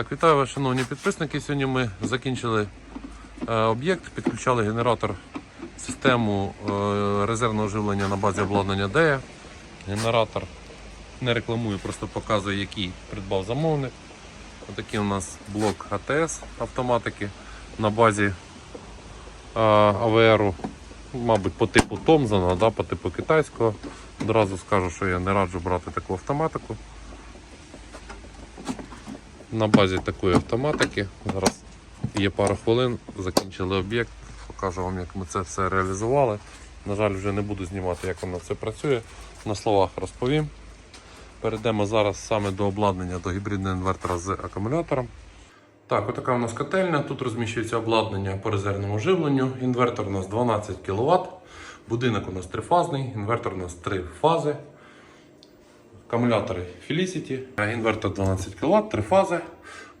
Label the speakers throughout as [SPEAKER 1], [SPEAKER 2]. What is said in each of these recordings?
[SPEAKER 1] Так, вітаю вас, шановні підписники. Сьогодні ми закінчили е, об'єкт, підключали генератор, систему е, резервного живлення на базі обладнання DEA. Генератор не рекламую, просто показую, який придбав замовник. Отакий у нас блок АТС автоматики на базі е, АВРу, мабуть, по типу Томзона, да, по типу китайського. Одразу скажу, що я не раджу брати таку автоматику. На базі такої автоматики. Зараз є пара хвилин, закінчили об'єкт, покажу вам, як ми це все реалізували. На жаль, вже не буду знімати, як воно це працює. На словах розповім. Перейдемо зараз саме до обладнання до гібридного інвертора з акумулятором. Так, отака у нас котельня. Тут розміщується обладнання по резервному живленню. Інвертор у нас 12 кВт. Будинок у нас трифазний, інвертор у нас три фази. Акумулятори Felicity, інвертор 12 кВт, три фази.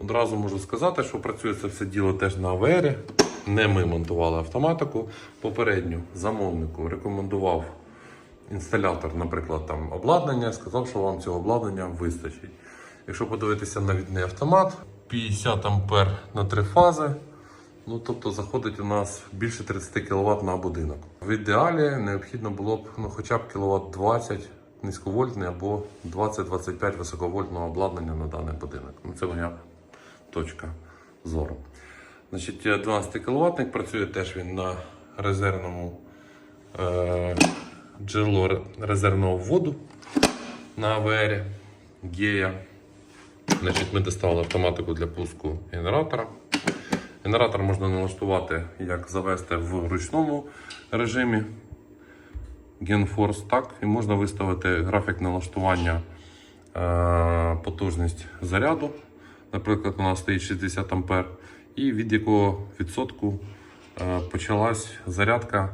[SPEAKER 1] Одразу можу сказати, що працює це все діло теж на АВР. Не ми монтували автоматику. Попередньо замовнику рекомендував інсталятор, наприклад, там обладнання, сказав, що вам цього обладнання вистачить. Якщо подивитися на відний автомат, 50 ампер на три фази. Ну, тобто заходить у нас більше 30 кВт на будинок. В ідеалі необхідно було б ну, хоча б кВт 20 низьковольтний або 20-25 високовольтного обладнання на даний будинок. Ну, це моя точка зору. Значить, 12 кВт працює теж він на резервному е, джерело резервного вводу на АВР Гея. Значить, ми доставили автоматику для пуску генератора. Генератор можна налаштувати, як завести в ручному режимі GenForce, так, і можна виставити графік налаштування е, потужність заряду. Наприклад, у нас стоїть 60 А, і від якого відсотку е, почалась зарядка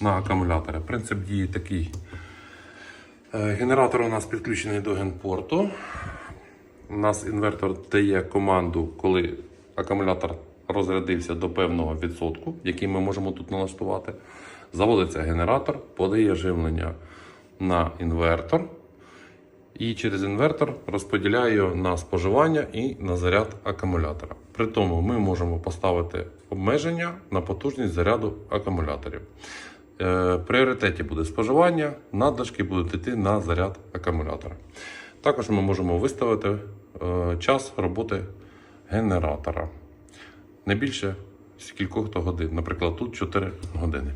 [SPEAKER 1] на акумуляторі. Принцип дії такий. Е, Генератор у нас підключений до генпорту. У нас інвертор дає команду, коли акумулятор розрядився до певного відсотку, який ми можемо тут налаштувати. Заводиться генератор, подає живлення на інвертор. І через інвертор розподіляє його на споживання і на заряд акумулятора. При тому ми можемо поставити обмеження на потужність заряду акумуляторів. Е, пріоритеті буде споживання, надлишки будуть йти на заряд акумулятора. Також ми можемо виставити е, час роботи генератора. Не більше кількох то годин. Наприклад, тут 4 години.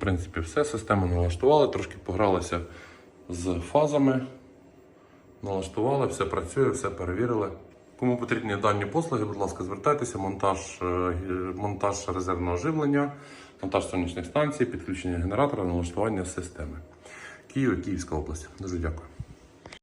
[SPEAKER 1] В принципі, все. Систему налаштували, трошки погралися з фазами. Налаштували, все працює, все перевірили. Кому потрібні дані послуги, будь ласка, звертайтеся. Монтаж, е, монтаж резервного живлення, монтаж сонячних станцій, підключення генератора, налаштування системи. Київ, Київська область. Дуже дякую.